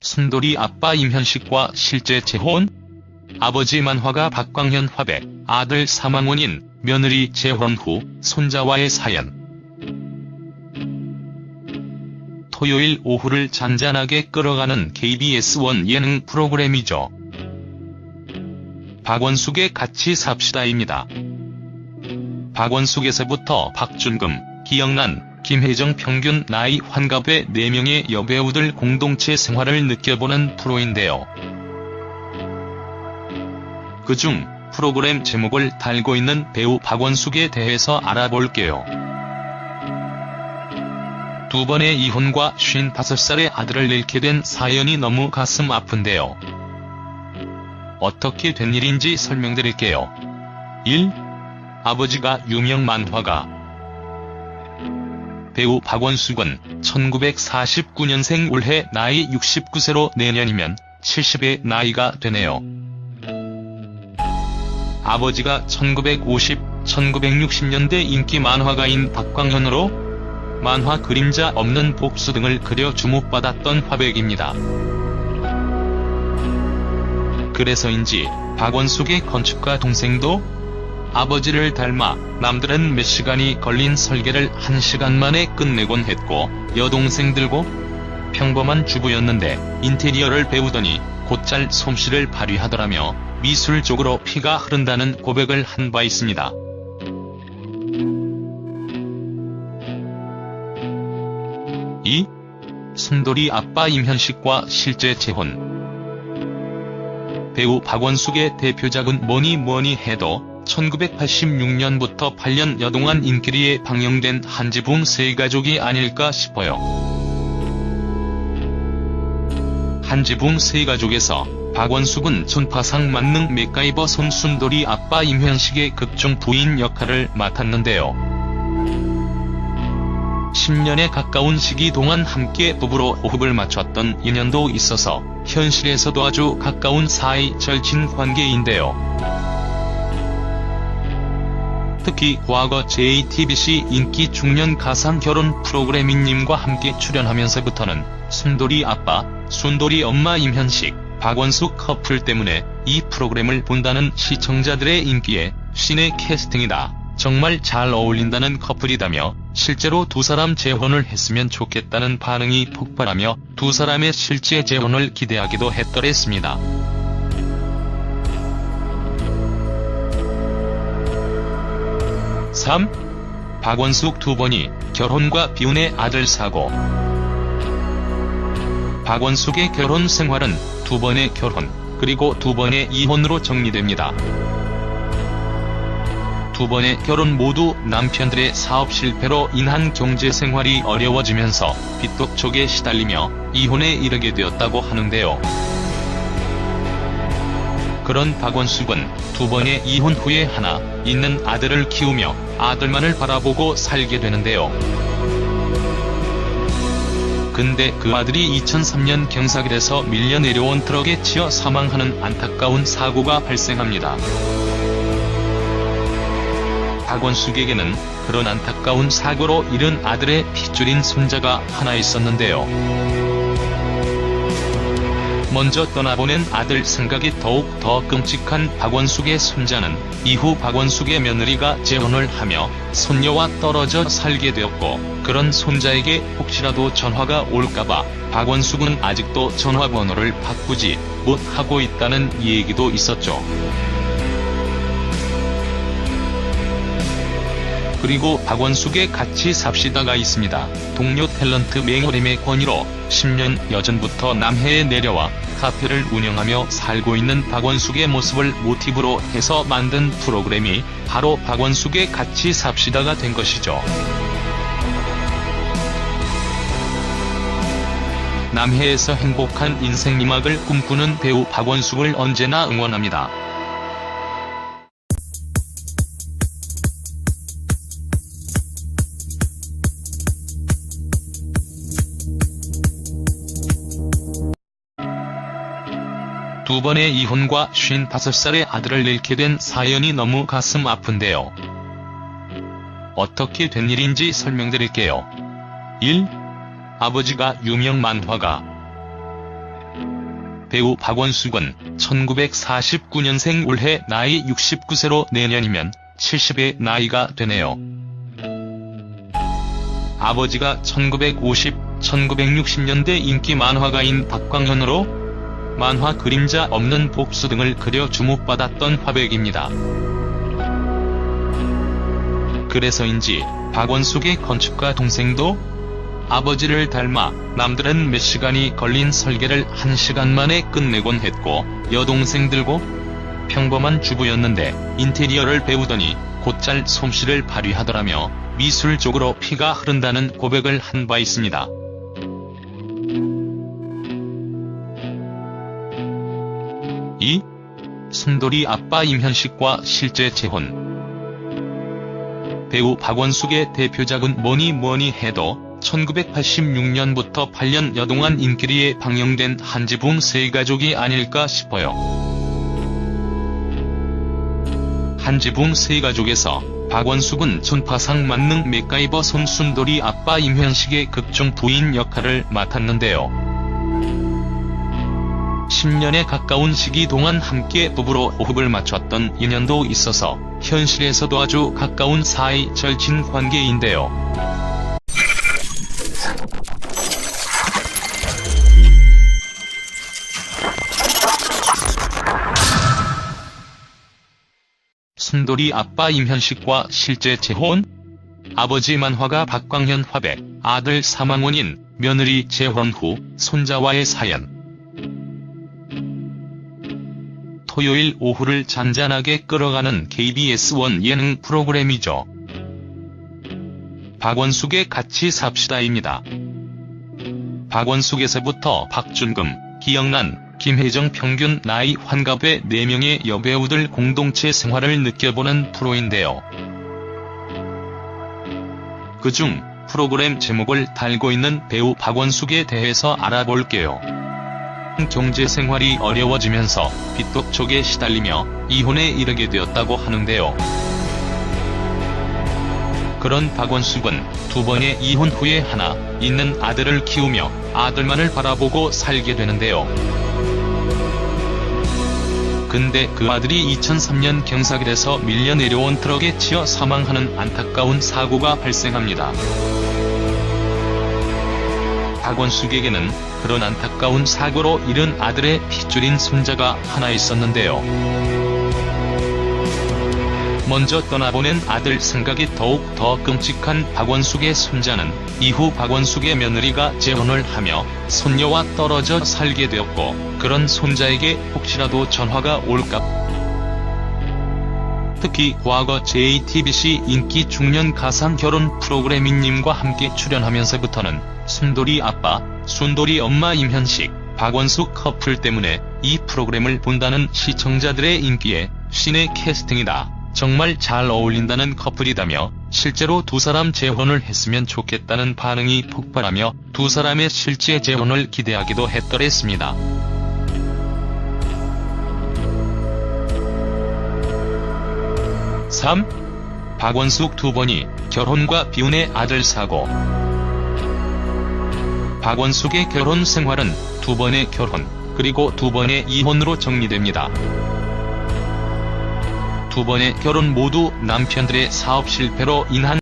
순돌이 아빠 임현식과 실제 재혼? 아버지 만화가 박광현 화백, 아들 사망 원인, 며느리 재혼 후 손자와의 사연. 토요일 오후를 잔잔하게 끌어가는 KBS1 예능 프로그램이죠. 박원숙의 같이 삽시다입니다. 박원숙에서부터 박준금, 기영란, 김혜정 평균 나이 환갑의 4명의 여배우들 공동체 생활을 느껴보는 프로인데요. 그중 프로그램 제목을 달고 있는 배우 박원숙에 대해서 알아볼게요. 두 번의 이혼과 55살의 아들을 잃게 된 사연이 너무 가슴 아픈데요. 어떻게 된 일인지 설명드릴게요. 1. 아버지가 유명 만화가 배우 박원숙은 1949년생 올해 나이 69세로 내년이면 70의 나이가 되네요. 아버지가 1950, 1960년대 인기 만화가인 박광현으로 만화 그림자 없는 복수 등을 그려 주목받았던 화백입니다. 그래서인지 박원숙의 건축가 동생도 아버지를 닮아 남들은 몇 시간이 걸린 설계를 한 시간 만에 끝내곤 했고 여동생들고 평범한 주부였는데 인테리어를 배우더니 곧잘 솜씨를 발휘하더라며 미술 쪽으로 피가 흐른다는 고백을 한 바 있습니다. 이 순돌이 아빠 임현식과 실제 재혼 배우 박원숙의 대표작은 뭐니 뭐니 해도 1986년부터 8년 여 동안 인기리에 방영된 한지붕 세 가족이 아닐까 싶어요. 한지붕 세 가족에서 박원숙은 전파상 만능 맥가이버 손순돌이 아빠 임현식의 극중 부인 역할을 맡았는데요. 10년에 가까운 시기 동안 함께 부부로 호흡을 맞췄던 인연도 있어서 현실에서도 아주 가까운 사이 절친 관계인데요. 특히 과거 JTBC 인기 중년 가상 결혼 프로그램인 님과 함께 출연하면서부터는 순돌이 아빠, 순돌이 엄마 임현식, 박원숙 커플 때문에 이 프로그램을 본다는 시청자들의 인기에 신의 캐스팅이다. 정말 잘 어울린다는 커플이다며 실제로 두 사람 재혼을 했으면 좋겠다는 반응이 폭발하며 두 사람의 실제 재혼을 기대하기도 했더랬습니다. (3) 박원숙 두 번이 결혼과 비운의 아들 사고 박원숙의 결혼 생활은 두 번의 결혼, 그리고 두 번의 이혼으로 정리됩니다. 두 번의 결혼 모두 남편들의 사업 실패로 인한 경제 생활이 어려워지면서 빚독촉에 시달리며 이혼에 이르게 되었다고 하는데요. 그런 박원숙은 두 번의 이혼 후에 하나 있는 아들을 키우며 아들만을 바라보고 살게 되는데요. 근데 그 아들이 2003년 경사길에서 밀려 내려온 트럭에 치여 사망하는 안타까운 사고가 발생합니다. 박원숙에게는 그런 안타까운 사고로 잃은 아들의 핏줄인 손자가 하나 있었는데요. 먼저 떠나보낸 아들 생각이 더욱 더 끔찍한 박원숙의 손자는 이후 박원숙의 며느리가 재혼을 하며 손녀와 떨어져 살게 되었고 그런 손자에게 혹시라도 전화가 올까봐 박원숙은 아직도 전화번호를 바꾸지 못하고 있다는 얘기도 있었죠. 그리고 박원숙의 같이 삽시다가 있습니다. 동료 탤런트 맹호림의 권유로 10년 여전부터 남해에 내려와 카페를 운영하며 살고 있는 박원숙의 모습을 모티브로 해서 만든 프로그램이 바로 박원숙의 같이 삽시다가 된 것이죠. 남해에서 행복한 인생 이막을 꿈꾸는 배우 박원숙을 언제나 응원합니다. 두두 번의 이혼과 55살의 아들을 잃게 된 사연이 너무 가슴 아픈데요. 어떻게 된 일인지 설명드릴게요. 1. 아버지가 유명 만화가 배우 박원숙은 1949년생 올해 나이 69세로 내년이면 70의 나이가 되네요. 아버지가 1950, 1960년대 인기 만화가인 박광현으로 만화 그림자 없는 복수 등을 그려 주목받았던 화백입니다. 그래서인지 박원숙의 건축가 동생도 아버지를 닮아 남들은 몇 시간이 걸린 설계를 한 시간 만에 끝내곤 했고 여동생들고 평범한 주부였는데 인테리어를 배우더니 곧잘 솜씨를 발휘하더라며 미술 쪽으로 피가 흐른다는 고백을 한 바 있습니다. 이 순돌이 아빠 임현식과 실제 재혼 배우 박원숙의 대표작은 뭐니 뭐니 해도 1986년부터 8년 여 동안 인기리에 방영된 한지붕 세가족이 아닐까 싶어요. 한지붕 세가족에서 박원숙은 전파상 만능 맥가이버 손순돌이 아빠 임현식의 극중 부인 역할을 맡았는데요. 10년에 가까운 시기 동안 함께 부부로 호흡을 맞췄던 인연도 있어서 현실에서도 아주 가까운 사이 절친 관계인데요. 순돌이 아빠 임현식과 실제 재혼? 아버지 만화가 박광현 화백, 아들 사망 원인 며느리 재혼 후 손자와의 사연. 토요일 오후를 잔잔하게 끌어가는 KBS1 예능 프로그램이죠. 박원숙의 같이 삽시다입니다. 박원숙에서부터 박준금, 기영란, 김혜정 평균 나이 환갑의 4명의 여배우들 공동체 생활을 느껴보는 프로인데요. 그중 프로그램 제목을 달고 있는 배우 박원숙에 대해서 알아볼게요. 경제 생활이 어려워지면서 빚독촉에 시달리며 이혼에 이르게 되었다고 하는데요. 그런 박원숙은 두 번의 이혼 후에 하나 있는 아들을 키우며 아들만을 바라보고 살게 되는데요. 근데 그 아들이 2003년 경사길에서 밀려 내려온 트럭에 치여 사망하는 안타까운 사고가 발생합니다. 박원숙에게는 그런 안타까운 사고로 잃은 아들의 핏줄인 손자가 하나 있었는데요. 먼저 떠나보낸 아들 생각이 더욱 더 끔찍한 박원숙의 손자는 이후 박원숙의 며느리가 재혼을 하며 손녀와 떨어져 살게 되었고 그런 손자에게 혹시라도 전화가 올까 특히 과거 JTBC 인기 중년 가상 결혼 프로그램인 님과 함께 출연하면서부터는 순돌이 아빠, 순돌이 엄마 임현식, 박원숙 커플 때문에 이 프로그램을 본다는 시청자들의 인기에 신의 캐스팅이다. 정말 잘 어울린다는 커플이다며 실제로 두 사람 재혼을 했으면 좋겠다는 반응이 폭발하며 두 사람의 실제 재혼을 기대하기도 했더랬습니다. (3) 박원숙 두 번이 결혼과 비운의 아들 사고 박원숙의 결혼 생활은 두 번의 결혼, 그리고 두 번의 이혼으로 정리됩니다. 두 번의 결혼 모두 남편들의 사업 실패로 인한